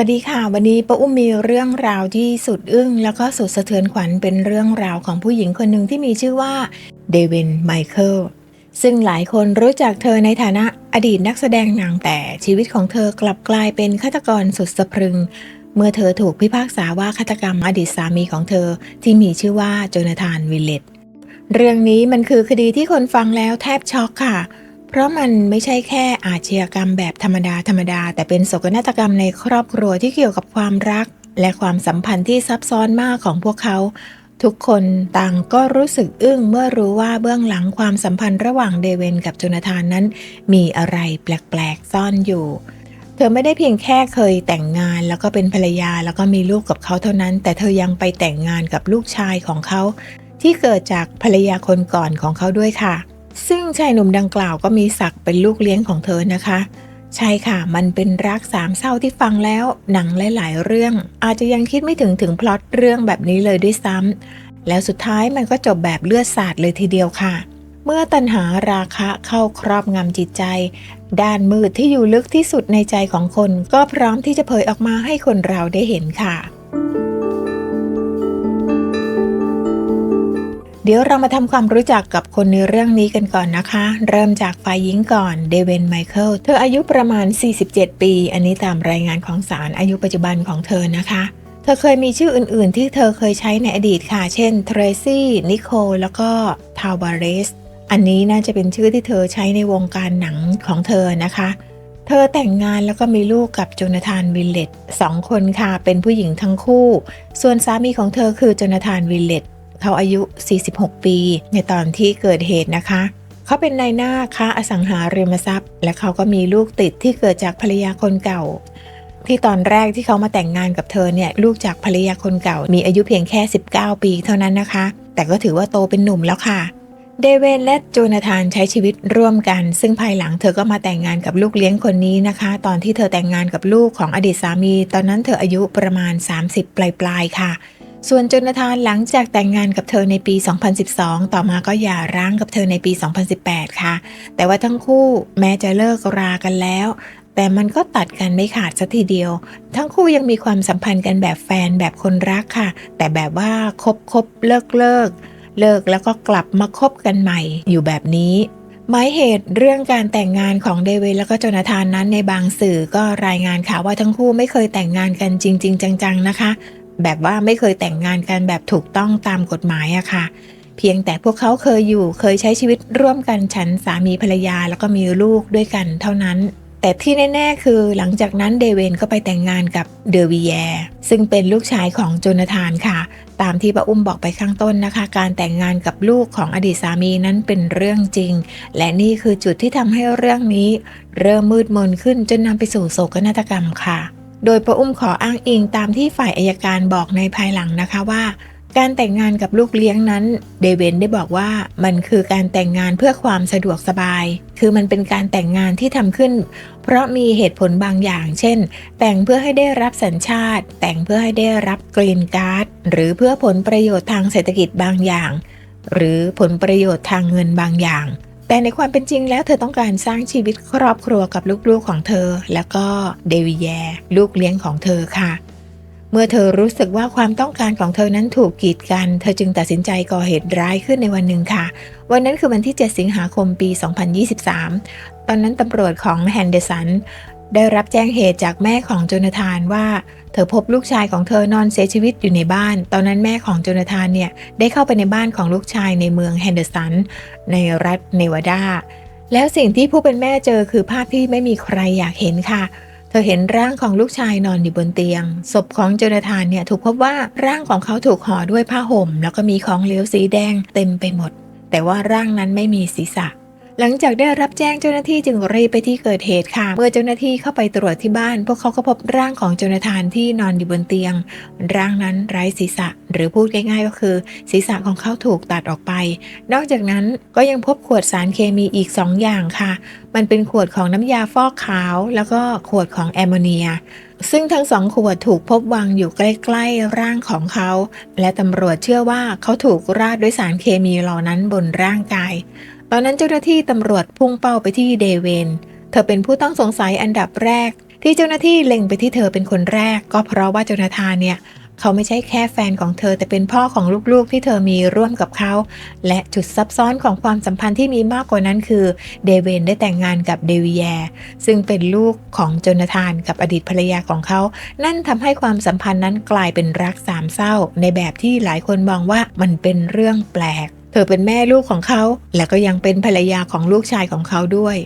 วัสดีค่ะ วันนี้ป้าอุ้มมีเรื่องราวที่สุดอึ้ง แล้วก็สุดสะเทือนขวัญเป็นเรื่องราวของผู้หญิงคนหนึ่งที่มีชื่อว่าเดวินไมเคิลซึ่งหลายคนรู้จักเธอในฐานะอดีตนักแสดงหนังแต่ชีวิตของเธอกลับกลายเป็นฆาตกรสุดสะพรึง เมื่อเธอถูกพิพากษาว่าฆาตกรรมอดีตสามีของเธอที่มีชื่อว่าโจนาธานวิลเลตเรื่องนี้มันคือคดีที่คนฟังแล้วแทบช็อกค่ะเราะมันไม่ใช่แค่อาชญากรรมแบบธรรมดาธรรมดา แต่เป็นโศกนาฏกรรมในครอบครัวที่เกี่ยวกับความรัก และความสัมพันธ์ที่ซับซ้อนมากของพวกเขา ทุกคนต่างก็รู้สึกอึ้งเมื่อรู้ว่าเบื้องหลังความสัมพันธ์ระหว่างเดเวนกับโจนาธานนั้น มีอะไรแปลกๆซ่อนอยู่ เธอไม่ได้เพียงแค่เคยแต่งงานแล้วก็เป็นภรรยาแล้วก็มีลูกกับเขาเท่านั้น แต่เธอยังไปแต่งงานกับลูกชายของเขา ที่เกิดจากภรรยาคนก่อนของเขาด้วยค่ะ ซึ่งชายหนุ่มดังกล่าวก็มีศักดิ์เป็นลูกเลี้ยงของเธอนะคะ ใช่ค่ะ มันเป็นรักสามเศร้าที่ฟังแล้ว หนังหลาย ๆ เรื่อง อาจจะยังคิดไม่ถึงถึงพล็อตเรื่องแบบนี้เลยด้วยซ้ำแล้วสุดท้ายมันก็จบแบบเลือดสาดเลยทีเดียวค่ะ เมื่อตัณหาราคะเข้าครอบงำจิตใจ ด้านมืดที่อยู่ลึกที่สุดในใจของคน ก็พร้อมที่จะเผยออกมาให้คนเราได้เห็นค่ะ เดี๋ยวเรามาทำความรู้จักกับคนในเรื่องนี้กันก่อนนะคะ เริ่มจากฝ่ายหญิงก่อนเดเวนไมเคิลเธออายุประมาณ 47 ปี อันนี้ตามรายงานของศาลอายุปัจจุบันของเธอนะคะ เธอเคยมีชื่ออื่น ๆ ที่เธอเคยใช้ในอดีตค่ะ เช่นเทรซี่นิโคลแล้วก็ทาวาเรสอันนี้น่าจะเป็นชื่อที่เธอใช้ในวงการหนังของเธอนะคะ เธอแต่งงานแล้วก็มีลูกกับโจนาธานวิลเลตสองคนค่ะ เป็นผู้หญิงทั้งคู่ ส่วนสามีของเธอคือโจนาธานวิลเลต เขาอายุ 46 ปี ในตอนที่เกิดเหตุนะคะ เขาเป็นนายหน้าค้าอสังหาริมทรัพย์ และเขาก็มีลูกติดที่เกิดจากภรรยาคนเก่า ที่ตอนแรกที่เขามาแต่งงานกับเธอเนี่ยลูกจากภรรยาคนเก่า มีอายุเพียงแค่ 19 ปีเท่านั้นนะคะ แต่ก็ถือว่าโตเป็นหนุ่มแล้วค่ะเดเวนและโจนาธานใช้ชีวิตร่วมกัน ซึ่งภายหลังเธอก็มาแต่งงานกับลูกเลี้ยงคนนี้นะคะ ตอนที่เธอแต่งงานกับลูกของอดีตสามี ตอนนั้นเธออายุประมาณ 30 ปลายๆค่ะ ส่วนจนาธานหลังจากแต่งงานกับเธอในปี 2012 ต่อมาก็หย่าร้างกับเธอในปี 2018 ค่ะ แต่ว่าทั้งคู่แม้จะเลิกรากันแล้ว แต่มันก็ตัดกันไม่ขาดสักทีเดียว ทั้งคู่ยังมีความสัมพันธ์กันแบบแฟนแบบคนรักค่ะ แต่แบบว่าคบคบเลิกเลิกเลิกแล้วก็กลับมาคบกันใหม่อยู่แบบนี้หมายเหตุเรื่องการแต่งงานของเดวิดแล้วก็โจนาธานนั้นในบางสื่อก็รายงานข่าวว่าทั้งคู่ไม่เคยแต่งงานกันจริง ๆ จังๆนะคะ แบบว่าไม่เคยแต่งงานกันแบบถูกต้องตามกฎหมายอะค่ะ เพียงแต่พวกเขาเคยอยู่เคยใช้ชีวิตร่วมกันฉันสามีภรรยาแล้วก็มีลูกด้วยกันเท่านั้นแต่ที่แน่ ๆ คือหลังจากนั้นเดเวนก็ไปแต่งงานกับเดอวิแยร์ซึ่งเป็นลูกชายของโจนาธานค่ะ ตามที่ป้าอุ้มบอกไปข้างต้นนะคะ การแต่งงานกับลูกของอดีตสามีนั้นเป็นเรื่องจริง และนี่คือจุดที่ทำให้เรื่องนี้ เริ่มมืดมนขึ้นจนนำไปสู่โศกนาฏกรรมค่ะ โดยป้าอุ้มขออ้างอิงตามที่ฝ่ายอายการบอกในภายหลังนะคะว่า การแต่งงานกับลูกเลี้ยงนั้น เดเวนได้บอกว่ามันคือการแต่งงานเพื่อความสะดวกสบาย คือมันเป็นการแต่งงานที่ทำขึ้น เพราะมีเหตุผลบางอย่าง เช่น แต่งเพื่อให้ได้รับสัญชาติ แต่งเพื่อให้ได้รับกรีนการ์ดหรือเพื่อผลประโยชน์ทางเศรษฐกิจบางอย่าง หรือผลประโยชน์ทางเงินบางอย่าง แต่ในความเป็นจริงแล้วเธอต้องการสร้างชีวิตครอบครัวกับลูกๆของเธอ แล้วก็เดวิแยร์ลูกเลี้ยงของเธอค่ะ เมื่อเธอรู้สึกว่าความต้องการของเธอนั้นถูกกีดกัน เธอจึงตัดสินใจก่อเหตุร้ายขึ้นในวันหนึ่งค่ะ วันนั้นคือวันที่ 7 สิงหาคมปี 2023 ตอนนั้นตำรวจของแฮนเดสัน ได้รับแจ้งเหตุจากแม่ของโจนาธานว่า เธอพบลูกชายของเธอนอนเสียชีวิตอยู่ในบ้าน ตอนนั้นแม่ของโจนาธานเนี่ยได้เข้าไปในบ้านของลูกชายในเมืองแฮนเดอร์สันในรัฐเนวาดา แล้วสิ่งที่ผู้เป็นแม่เจอคือภาพที่ไม่มีใครอยากเห็นค่ะ เธอเห็นร่างของลูกชายนอนอยู่บนเตียง ศพของโจนาธานเนี่ยถูกพบว่าร่างของเขาถูกห่อด้วยผ้าห่ม แล้วก็มีของเหลวสีแดงเต็มไปหมด แต่ว่าร่างนั้นไม่มีศีรษะ หลังจากได้รับแจ้งเจ้าหน้าที่จึงรีบไปที่เกิดเหตุค่ะ เมื่อเจ้าหน้าที่เข้าไปตรวจที่บ้าน พวกเขาก็พบร่างของโจนาธานที่นอนอยู่บนเตียง ร่างนั้นไร้ศีรษะ หรือพูดง่ายๆก็คือ ศีรษะของเขาถูกตัดออกไป นอกจากนั้นก็ยังพบขวดสารเคมีอีก 2 อย่างค่ะ มันเป็นขวดของน้ำยาฟอกขาว แล้วก็ขวดของแอมโมเนียซึ่งทั้งสองขวดถูกพบวางอยู่ใกล้ ๆ ร่างของเขา และตำรวจเชื่อว่าเขาถูกราดด้วยสารเคมีเหล่านั้นบนร่างกาย ตอนนั้นเจ้าหน้าที่ตำรวจพุ่งเป้าไปที่เดเวน เธอเป็นผู้ต้องสงสัยอันดับแรก ที่เจ้าหน้าที่เล็งไปที่เธอเป็นคนแรก ก็เพราะว่าโจนาธานเนี่ยเขาไม่ใช่แค่แฟนของเธอแต่เป็นพ่อของลูกๆที่เธอมีร่วมกับเขา และจุดซับซ้อนของความสัมพันธ์ที่มีมากกว่านั้นคือเดเวนได้แต่งงานกับเดวิแยซึ่งเป็นลูกของโจนาธานกับอดีตภรรยาของเขา นั่นทำให้ความสัมพันธ์นั้นกลายเป็นรักสามเศร้า ในแบบที่หลายคนมองว่ามันเป็นเรื่องแปลก ธอเป็นแม่ลูกของเขา และก็ยังเป็นภรรยาของลูกชายของเขาด้วย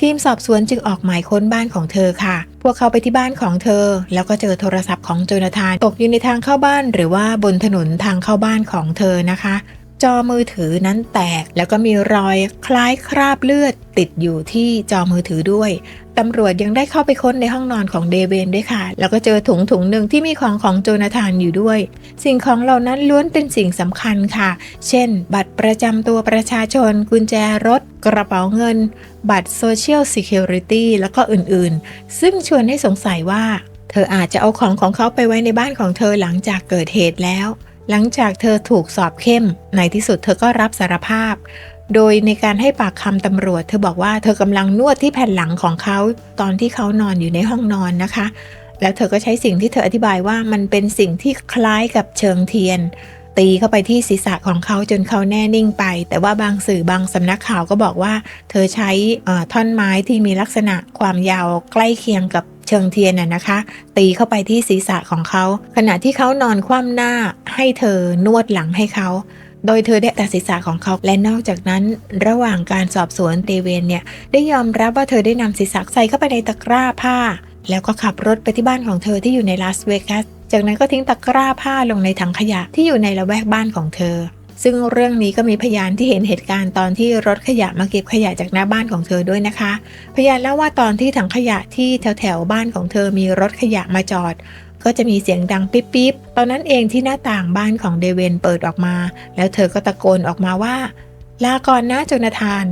ทีมสอบสวนจึงออกหมายค้นบ้านของเธอค่ะ พวกเขาไปที่บ้านของเธอ แล้วก็เจอโทรศัพท์ของโจนาธานตกอยู่ในทางเข้าบ้าน หรือว่าบนถนนทางเข้าบ้านของเธอนะคะ จอมือถือนั้นแตก แล้วก็มีรอยคล้ายคราบเลือด ติดอยู่ที่จอมือถือด้วยตำรวจยังได้เข้าไปค้นในห้องนอนของเดเวนด้วยค่ะ แล้วก็เจอถุงถุงหนึ่งที่มีของของโจนาธานอยู่ด้วย สิ่งของเหล่านั้นล้วนเป็นสิ่งสำคัญค่ะ เช่น บัตรประจำตัวประชาชน กุญแจรถ กระเป๋าเงิน บัตร Social Security แล้วก็อื่นๆ ซึ่งชวนให้สงสัยว่า เธออาจจะเอาของของเขาไปไว้ในบ้านของเธอหลังจากเกิดเหตุแล้ว หลังจากเธอถูกสอบเข้ม ในที่สุดเธอก็รับสารภาพ โดยในการให้ปากคำตำรวจ เธอบอกว่าเธอกำลังนวดที่แผ่นหลังของเขา ตอนที่เขานอนอยู่ในห้องนอนนะคะ แล้วเธอก็ใช้สิ่งที่เธออธิบายว่ามันเป็นสิ่งที่คล้ายกับเชิงเทียน ตีเข้าไปที่ศีรษะของเขาจนเขาแน่นิ่งไป แต่ว่าบางสื่อบางสำนักข่าวก็บอกว่า เธอใช้ท่อนไม้ที่มีลักษณะความยาวใกล้เคียงกับ เชิงเทียนน่ะนะคะ ตีเข้าไปที่ศีรษะของเขา ขณะที่เขานอนคว่ำหน้าให้เธอนวดหลังให้เขา โดยเธอได้ตัดศีรษะของเขา และนอกจากนั้น ระหว่างการสอบสวนเตเวนเนี่ยได้ยอมรับว่าเธอได้นำศีรษะใส่เข้าไปในตะกร้าผ้า แล้วก็ขับรถไปที่บ้านของเธอที่อยู่ในลาสเวกัสจากนั้นก็ทิ้งตะกร้าผ้าลงในถังขยะที่อยู่ในละแวกบ้านของเธอ ซึ่งเรื่องนี้ก็มีพยานที่เห็นเหตุการณ์ตอนที่รถขยะมาเก็บขยะจากหน้าบ้านของเธอด้วยนะคะ พยานเล่าว่าตอนที่ถังขยะที่แถวแถวบ้านของเธอมีรถขยะมาจอด ก็จะมีเสียงดังปิ๊บปิ๊บตอนนั้นเองที่หน้าต่างบ้านของเดเวนเปิดออกมา แล้วเธอก็ตะโกนออกมาว่า ลาก่อนนะโจนาธาน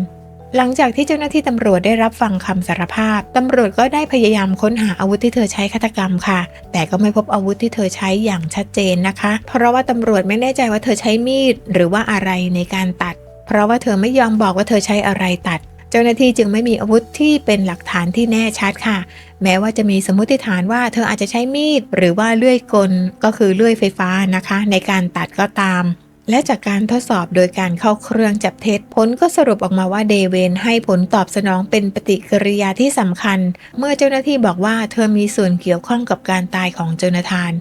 หลังจากที่เจ้าหน้าที่ตำรวจได้รับฟังคำสารภาพ ตำรวจก็ได้พยายามค้นหาอาวุธที่เธอใช้ฆาตกรรมค่ะ แต่ก็ไม่พบอาวุธที่เธอใช้อย่างชัดเจนนะคะ เพราะว่าตำรวจไม่แน่ใจว่าเธอใช้มีด หรือว่าอะไรในการตัด เพราะว่าเธอไม่ยอมบอกว่าเธอใช้อะไรตัด เจ้าหน้าที่จึงไม่มีอาวุธที่เป็นหลักฐานที่แน่ชัดค่ะ แม้ว่าจะมีสมมติฐานว่าเธออาจจะใช้มีด หรือว่าเลื่อยกล ก็คือเลื่อยไฟฟ้านะคะ ในการตัดก็ตาม และจากการทดสอบโดยการเข้าเครื่องจับเท็จ ผลก็สรุปออกมาว่าเดเวนให้ผลตอบสนองเป็นปฏิกิริยาที่สำคัญ เมื่อเจ้าหน้าที่บอกว่าเธอมีส่วนเกี่ยวข้องกับการตายของโจนาธาน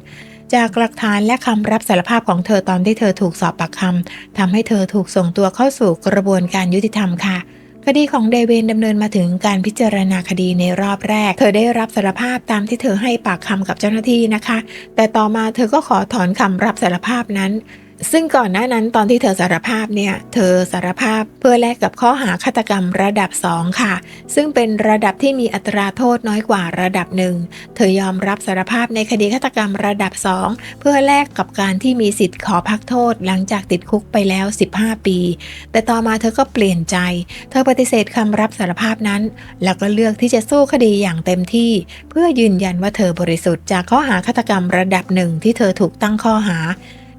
จากหลักฐานและคำรับสารภาพของเธอตอนที่เธอถูกสอบปากคำทำให้เธอถูกส่งตัวเข้าสู่กระบวนการยุติธรรมค่ะคดีของเดวินดำเนินมาถึงการพิจารณาคดีในรอบแรก เธอได้รับสารภาพตามที่เธอให้ปากคำกับเจ้าหน้าที่นะคะ แต่ต่อมาเธอก็ขอถอนคำรับสารภาพนั้น ซึ่งก่อนหน้านั้นตอนที่เธอสารภาพเนี่ย เธอสารภาพเพื่อแลกกับข้อหาฆาตกรรมระดับ 2 ค่ะ ซึ่งเป็นระดับที่มีอัตราโทษน้อยกว่าระดับหนึ่ง เธอยอมรับสารภาพในคดีฆาตกรรมระดับ 2 เพื่อแลกกับการที่มีสิทธิ์ขอพักโทษหลังจากติดคุกไปแล้ว 15 ปี แต่ต่อมาเธอก็เปลี่ยนใจ เธอปฏิเสธคำรับสารภาพนั้น แล้วก็เลือกที่จะสู้คดีอย่างเต็มที่ เพื่อยืนยันว่าเธอบริสุทธิ์จากข้อหาฆาตกรรมระดับหนึ่งที่เธอถูกตั้งข้อหา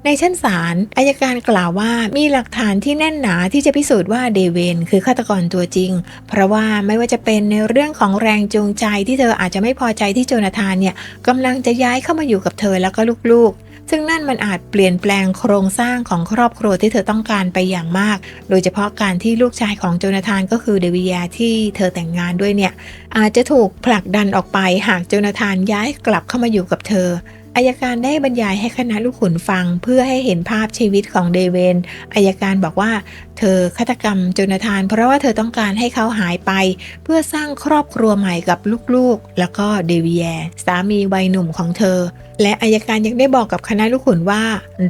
ในชั้นศาลอายการกล่าวว่ามีหลักฐานที่แน่นหนาที่จะพิสูจน์ว่าเดเวนคือฆาตกรตัวจริง เพราะว่าไม่ว่าจะเป็นในเรื่องของแรงจูงใจที่เธออาจจะไม่พอใจที่โจนาธานเนี่ยกำลังจะย้ายเข้ามาอยู่กับเธอแล้วก็ลูกๆ ซึ่งนั่นมันอาจเปลี่ยนแปลงโครงสร้างของครอบครัวที่เธอต้องการไปอย่างมาก โดยเฉพาะการที่ลูกชายของโจนาธานก็คือเดวิยาที่เธอแต่งงานด้วยเนี่ยอาจจะถูกผลักดันออกไปหากโจนาธานย้ายกลับเข้ามาอยู่กับเธอ อายการได้บรรยายให้คณะลูกขุนฟังเพื่อให้เห็นภาพชีวิตของเดเวนอายการบอกว่า เธอฆาตกรรมโจนาธาน เพราะว่าเธอต้องการให้เขาหายไป เพื่อสร้างครอบครัวใหม่กับลูกๆ แล้วก็เดวิแยสามีวัยหนุ่มของเธอ และอายการยังได้บอกกับคณะลูกขุนว่า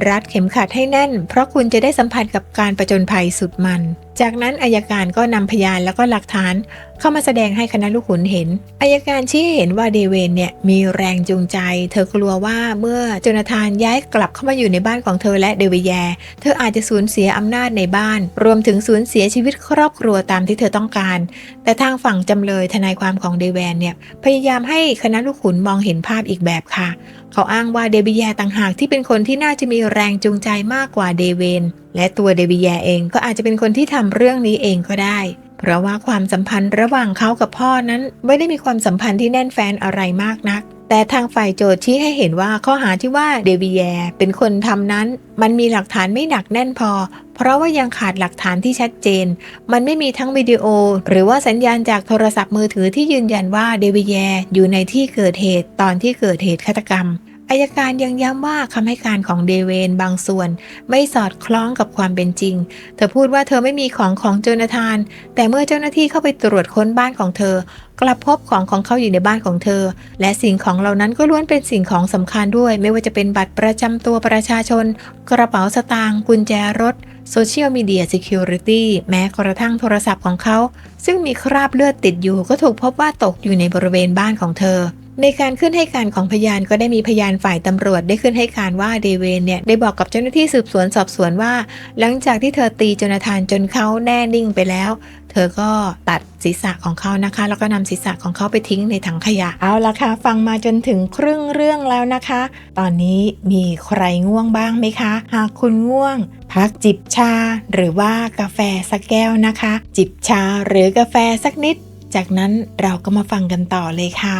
รัดเข็มขัดให้แน่น เพราะคุณจะได้สัมผัสกับการประจนภัยสุดมัน จากนั้นอายการก็นำพยานแล้วก็หลักฐาน เข้ามาแสดงให้คณะลูกขุนเห็นอายการชี้เห็นว่าเดเวนเนี่ยมีแรงจูงใจ เธอกลัวว่าเมื่อโจนาธานย้ายกลับเข้ามาอยู่ในบ้านของเธอและเดวิแยเธออาจจะสูญเสียอำนาจในบ้านรวมถึงสูญเสียชีวิตครอบครัวตามที่เธอต้องการ แต่ทางฝั่งจำเลยทนายความของเดเวนเนี่ย พยายามให้คณะลูกขุนมองเห็นภาพอีกแบบค่ะ เขาอ้างว่าเดวิแยต่างหากที่เป็นคนที่น่าจะมีแรงจูงใจมากกว่าเดเวน และตัวเดวิแยเองก็อาจจะเป็นคนที่ทำเรื่องนี้เองก็ได้เพราะว่าความสัมพันธ์ระหว่างเขากับพ่อนั้น ไม่ได้มีความสัมพันธ์ที่แน่นแฟนอะไรมากนัก แต่ทางฝ่ายโจทย์ชี้ให้เห็นว่าข้อหาที่ว่าเดวิแยเป็นคนทำนั้น มันมีหลักฐานไม่หนักแน่นพอ เพราะว่ายังขาดหลักฐานที่ชัดเจน มันไม่มีทั้งวิดีโอ หรือว่าสัญญาณจากโทรศัพท์มือถือที่ยืนยันว่าเดวิแยอยู่ในที่เกิดเหตุตอนที่เกิดเหตุฆาตกรรม อายการยังย้ำว่าคำให้การของเดเวนบางส่วน ไม่สอดคล้องกับความเป็นจริง เธอพูดว่าเธอไม่มีของของโจนาธาน แต่เมื่อเจ้าหน้าที่เข้าไปตรวจค้นบ้านของเธอ กลับพบของของเขาอยู่ในบ้านของเธอ และสิ่งของเหล่านั้นก็ล้วนเป็นสิ่งของสำคัญด้วย ไม่ว่าจะเป็นบัตรประจำตัวประชาชน กระเป๋าสตางค์กุญแจรถโซเชียลมีเดีย Security แม้กระทั่งโทรศัพท์ของเขา ซึ่งมีคราบเลือดติดอยู่ก็ถูกพบว่าตกอยู่ในบริเวณบ้านของเธอ ในการขึ้นให้การของพยานก็ได้มีพยานฝ่ายตำรวจได้ขึ้นให้การว่าเดเวนเนี่ยได้บอกกับเจ้าหน้าที่สืบสวนสอบสวนว่า หลังจากที่เธอตีจนาธานจนเขาแน่นิ่งไปแล้ว เธอก็ตัดศีรษะของเขานะคะ แล้วก็นำศีรษะของเขาไปทิ้งในถังขยะเอาละค่ะ ฟังมาจนถึงครึ่งเรื่องแล้วนะคะ ตอนนี้มีใครง่วงบ้างไหมคะ หากคุณง่วง พักจิบชา หรือว่ากาแฟสักแก้วนะคะ จิบชาหรือกาแฟสักนิด จากนั้นเราก็มาฟังกันต่อเลยค่ะ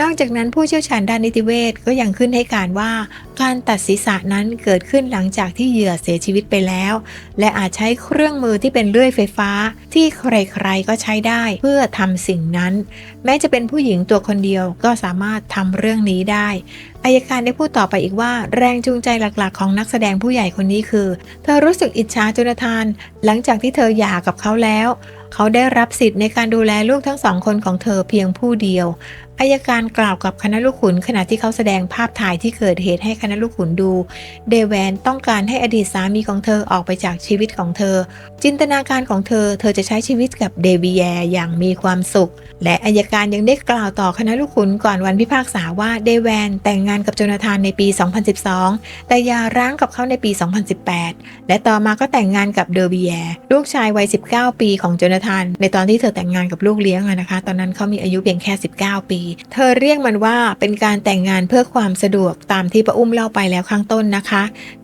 นอกจากนั้นผู้เชี่ยวชาญด้านนิติเวชก็ยังขึ้นให้การว่าการตัดศีรษะนั้นเกิดขึ้นหลังจากที่เหยื่อเสียชีวิตไปแล้ว และอาจใช้เครื่องมือที่เป็นเลื่อยไฟฟ้า ที่ใครๆก็ใช้ได้เพื่อทำสิ่งนั้น แม้จะเป็นผู้หญิงตัวคนเดียวก็สามารถทำเรื่องนี้ได้อายการได้พูดต่อไปอีกว่าแรงจูงใจหลักๆ ของนักแสดงผู้ใหญ่คนนี้คือ เธอรู้สึกอิจฉาจนาธาน หลังจากที่เธอหย่ากับเขาแล้ว เขาได้รับสิทธิ์ในการดูแลลูกทั้งสองคนของเธอเพียงผู้เดียวอายการกล่าวกับคณะลูกขุนขณะที่เขาแสดงภาพถ่ายที่เกิดเหตุให้คณะลูกขุนดู เดแวนต้องการให้อดีตสามีของเธอออกไปจากชีวิตของเธอ จินตนาการของเธอ เธอจะใช้ชีวิตกับเดวิแยอย่างมีความสุข และอายการยังได้กล่าวต่อคณะลูกขุนก่อนวันพิพากษาว่าเดแวนแต่งงานกับโจนาธานในปี 2012 แต่ย่าร้างกับเขาในปี 2018 และต่อมาก็แต่งงานกับเดวิแยลูกชายวัย 19 ปีของโจนาธาน ในตอนที่เธอแต่งงานกับลูกเลี้ยงนะคะ ตอนนั้นเขามีอายุเพียงแค่ 19 ปี เธอเรียกมันว่าเป็นการแต่งงานเพื่อความสะดวกตามที่ป้าอุ้มเล่าไปแล้วข้างต้นนะคะ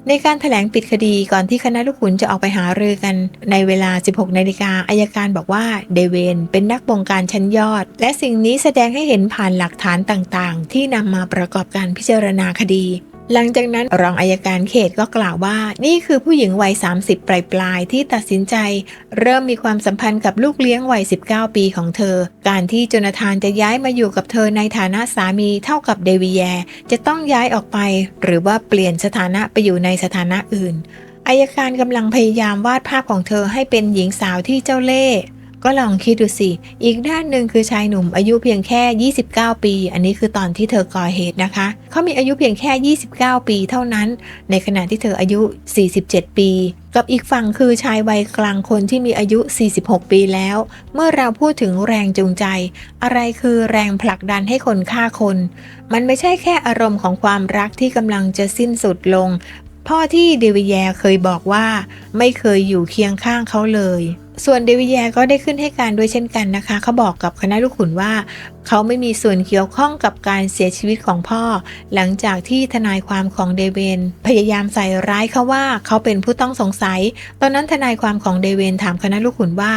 ในการถแถลงปิดคดีก่อนที่คณะลูกขุนจะออกไปหารือกันในเวลา 16 นาฬิกาอายการบอกว่าเดเวนเป็นนักบงการชั้นยอด และสิ่งนี้แสดงให้เห็นผ่านหลักฐานต่างๆ ที่นำมาประกอบการพิจารณาคดี หลังจากนั้นรองอายการเขตก็กล่าวว่า นี่คือผู้หญิงวัย 30 ปลายๆที่ตัดสินใจ เริ่มมีความสัมพันธ์กับลูกเลี้ยงวัย 19 ปีของเธอ การที่โจนาธานจะย้ายมาอยู่กับเธอในฐานะสามีเท่ากับเดวิแยจะต้องย้ายออกไป หรือว่าเปลี่ยนสถานะไปอยู่ในสถานะอื่นอายการกำลังพยายามวาดภาพของเธอให้เป็นหญิงสาวที่เจ้าเล่ห์ ก็ลองคิดดูสิ อีกด้านหนึ่งคือชายหนุ่มอายุเพียงแค่ 29 ปี อันนี้คือตอนที่เธอก่อเหตุนะคะ เขามีอายุเพียงแค่ 29 ปีเท่านั้น ในขณะที่เธออายุ 47 ปี กับอีกฝั่งคือชายวัยกลางคนที่มีอายุ 46 ปีแล้ว เมื่อเราพูดถึงแรงจูงใจ อะไรคือแรงผลักดันให้คนฆ่าคน มันไม่ใช่แค่อารมณ์ของความรักที่กำลังจะสิ้นสุดลง พ่อที่เดวิแยเคยบอกว่า ไม่เคยอยู่เคียงข้างเขาเลย ส่วนเดวิแยก็ได้ขึ้นให้การด้วยเช่นกันนะคะ เขาบอกกับคณะลูกขุนว่า เขาไม่มีส่วนเกี่ยวข้องกับการเสียชีวิตของพ่อ หลังจากที่ทนายความของเดเวนพยายามใส่ร้ายเขาว่าเขาเป็นผู้ต้องสงสัย ตอนนั้นทนายความของเดเวนถามคณะลูกขุนว่า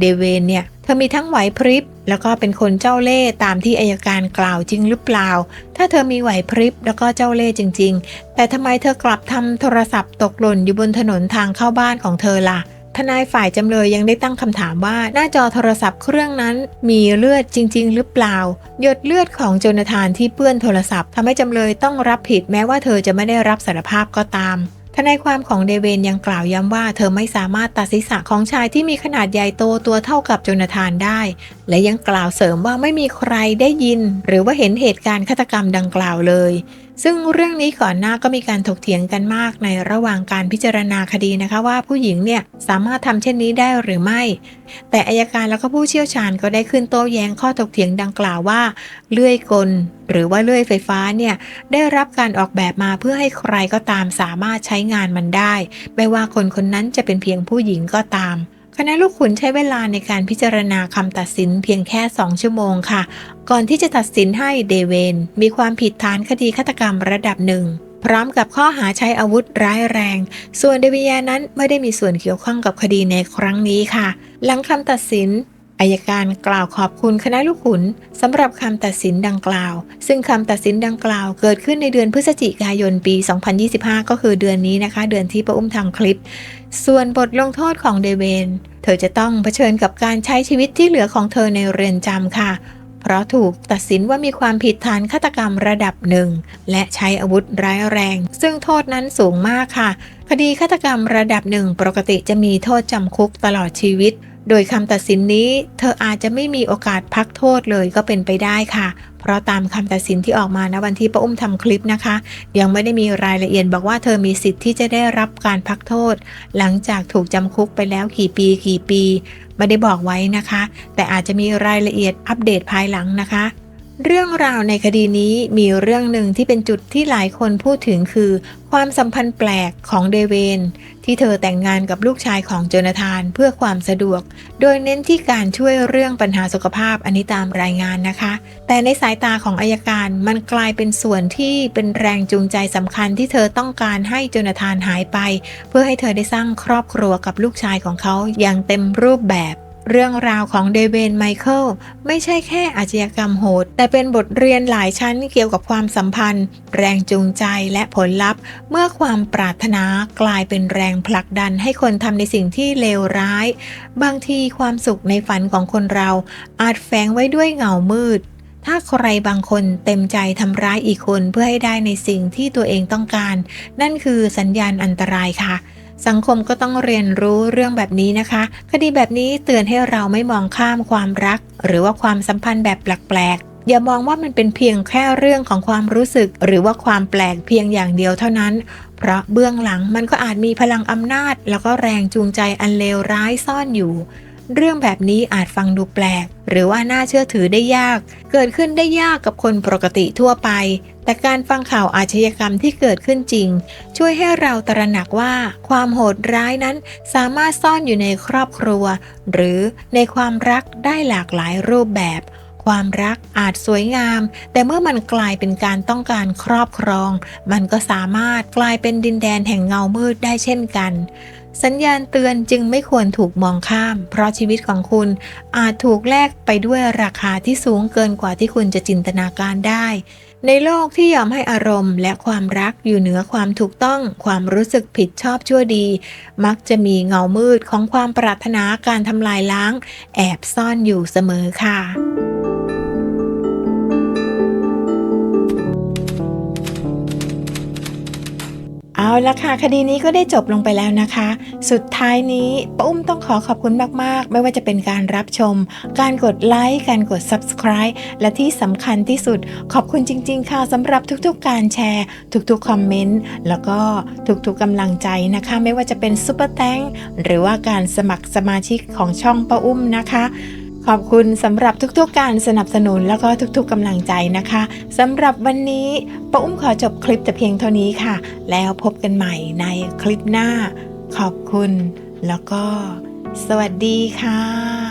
เดเวนเนี่ยเธอมีทั้งไหวพริบแล้วก็เป็นคนเจ้าเล่ห์ตามที่อายการกล่าวจริงหรือเปล่า ถ้าเธอมีไหวพริบแล้วก็เจ้าเล่ห์จริง ๆ แต่ทำไมเธอกลับทำโทรศัพท์ตกหล่นอยู่บนถนนทางเข้าบ้านของเธอล่ะ ทนายฝ่ายจำเลยยังได้ตั้งคำถามว่าหน้าจอโทรศัพท์เครื่องนั้นมีเลือดจริง ๆ หรือเปล่า หยดเลือดของโจนาธานที่เปื้อนโทรศัพท์ทำให้จำเลยต้องรับผิดแม้ว่าเธอจะไม่ได้รับสารภาพก็ตามทนายความของเดเวนยังกล่าวย้ำว่าเธอไม่สามารถตัดศีรษะของชายที่มีขนาดใหญ่โตตัวเท่ากับโจนาธานได้ และยังกล่าวเสริมว่าไม่มีใครได้ยิน หรือว่าเห็นเหตุการณ์ฆาตกรรมดังกล่าวเลย ซึ่งเรื่องนี้ก่อนหน้าก็มีการถกเถียงกันมากในระหว่างการพิจารณาคดีนะคะว่าผู้หญิงเนี่ยสามารถทำเช่นนี้ได้หรือไม่ แต่อายการแล้วก็ผู้เชี่ยวชาญก็ได้ขึ้นโต้แย้งข้อถกเถียงดังกล่าวว่า เลื่อยกล หรือว่าเลื่อยไฟฟ้าเนี่ยได้รับการออกแบบมาเพื่อให้ใครก็ตามสามารถใช้งานมันได้ ไม่ว่าคนคนนั้นจะเป็นเพียงผู้หญิงก็ตาม คณะลูกขุนใช้เวลาในการพิจารณาคำตัดสินเพียงแค่ 2 ชั่วโมงค่ะ ก่อนที่จะตัดสินให้เดเวนมีความผิดฐานคดีฆาตกรรมระดับหนึ่งพร้อมกับข้อหาใช้อาวุธร้ายแรง ส่วนเดวิยานั้นไม่ได้มีส่วนเกี่ยวข้องกับคดีในครั้งนี้ค่ะ หลังคำตัดสิน อายการกล่าวขอบคุณคณะลูกขุนสำหรับคำตัดสินดังกล่าว ซึ่งคำตัดสินดังกล่าว เกิดขึ้นในเดือนพฤศจิกายนปี 2025 ก็คือเดือนนี้นะคะ เดือนที่ป้าอุ้มทำคลิป ส่วนบทลงโทษของเดเวนเธอจะต้องเผชิญกับการใช้ชีวิตที่เหลือของเธอในเรือนจำค่ะ เพราะถูกตัดสินว่ามีความผิดฐานฆาตกรรมระดับหนึ่ง และใช้อาวุธร้ายแรง ซึ่งโทษนั้นสูงมากค่ะ คดีฆาตกรรมระดับหนึ่งปกติจะมีโทษจำคุกตลอดชีวิต โดยคำตัดสินนี้ เธออาจจะไม่มีโอกาสพักโทษเลยก็เป็นไปได้ค่ะ เพราะตามคำตัดสินที่ออกมาณวันที่ป้าอุ้มทำคลิปนะคะ ยังไม่ได้มีรายละเอียดบอกว่าเธอมีสิทธิ์ที่จะได้รับการพักโทษ หลังจากถูกจำคุกไปแล้วกี่ปีกี่ปี ไม่ได้บอกไว้นะคะ แต่อาจจะมีรายละเอียดอัปเดตภายหลังนะคะ เรื่องราวในคดีนี้มีเรื่องหนึ่งที่เป็นจุดที่หลายคนพูดถึงคือ ความสัมพันธ์แปลกของเดเวน ที่เธอแต่งงานกับลูกชายของโจนาธานเพื่อความสะดวก โดยเน้นที่การช่วยเรื่องปัญหาสุขภาพอันนี้ตามรายงานนะคะ แต่ในสายตาของอายการมันกลายเป็นส่วนที่เป็นแรงจูงใจสำคัญที่เธอต้องการให้โจนาธานหายไป เพื่อให้เธอได้สร้างครอบครัวกับลูกชายของเขาอย่างเต็มรูปแบบ เรื่องราวของเดเวนไมเคิลไม่ใช่แค่อาชญากรรมโหด แต่เป็นบทเรียนหลายชั้นเกี่ยวกับความสัมพันธ์ แรงจูงใจและผลลัพธ์ เมื่อความปรารถนากลายเป็นแรงผลักดันให้คนทำในสิ่งที่เลวร้าย บางทีความสุขในฝันของคนเรา อาจแฝงไว้ด้วยเงามืด ถ้าใครบางคนเต็มใจทำร้ายอีกคนเพื่อให้ได้ในสิ่งที่ตัวเองต้องการ นั่นคือสัญญาณอันตรายค่ะ สังคมก็ต้องเรียนรู้เรื่องแบบนี้นะคะ คดีแบบนี้เตือนให้เราไม่มองข้ามความรัก หรือว่าความสัมพันธ์แบบแปลกๆอย่ามองว่ามันเป็นเพียงแค่เรื่องของความรู้สึก หรือว่าความแปลกเพียงอย่างเดียวเท่านั้น เพราะเบื้องหลังมันก็อาจมีพลังอำนาจ แล้วก็แรงจูงใจอันเลวร้ายซ่อนอยู่ เรื่องแบบนี้อาจฟังดูแปลก หรือว่าน่าเชื่อถือได้ยาก เกิดขึ้นได้ยากกับคนปกติทั่วไป แต่การฟังข่าวอาชญากรรมที่เกิดขึ้นจริง ช่วยให้เราตระหนักว่า ความโหดร้ายนั้นสามารถซ่อนอยู่ในครอบครัว หรือในความรักได้หลากหลายรูปแบบ ความรักอาจสวยงาม แต่เมื่อมันกลายเป็นการต้องการครอบครอง มันก็สามารถกลายเป็นดินแดนแห่งเงามืดได้เช่นกัน สัญญาณเตือนจึงไม่ควรถูกมองข้าม เพราะชีวิตของคุณอาจถูกแลกไปด้วยราคาที่สูงเกินกว่าที่คุณจะจินตนาการได้ ในโลกที่ยอมให้อารมณ์ และความรักอยู่เหนือความถูกต้อง ความรู้สึกผิดชอบชั่วดี มักจะมีเงามืดของความปรารถนาการทำลายล้าง แอบซ่อนอยู่เสมอค่ะ เอาละค่ะ คดีนี้ก็ได้จบลงไปแล้วนะคะ สุดท้ายนี้ป้าอุ้มต้องขอขอบคุณมาก ๆ ไม่ว่าจะเป็นการรับชม การกดไลค์การกด subscribe และที่สำคัญที่สุด ขอบคุณจริง ๆ ค่ะสำหรับทุก ๆ การแชร์ ทุก ๆ คอมเมนต์ แล้วก็ทุก ๆกำลังใจนะคะ ไม่ว่าจะเป็นซุปเปอร์แตงหรือว่าการสมัครสมาชิกของช่องป้าอุ้มนะคะ ขอบคุณสำหรับทุกๆการสนับสนุนแล้วก็ทุกๆกำลังใจนะคะสำหรับวันนี้ป้าอุ้มขอจบคลิปแต่เพียงเท่านี้ค่ะ แล้วพบกันใหม่ในคลิปหน้า ขอบคุณ แล้วก็ สวัสดีค่ะ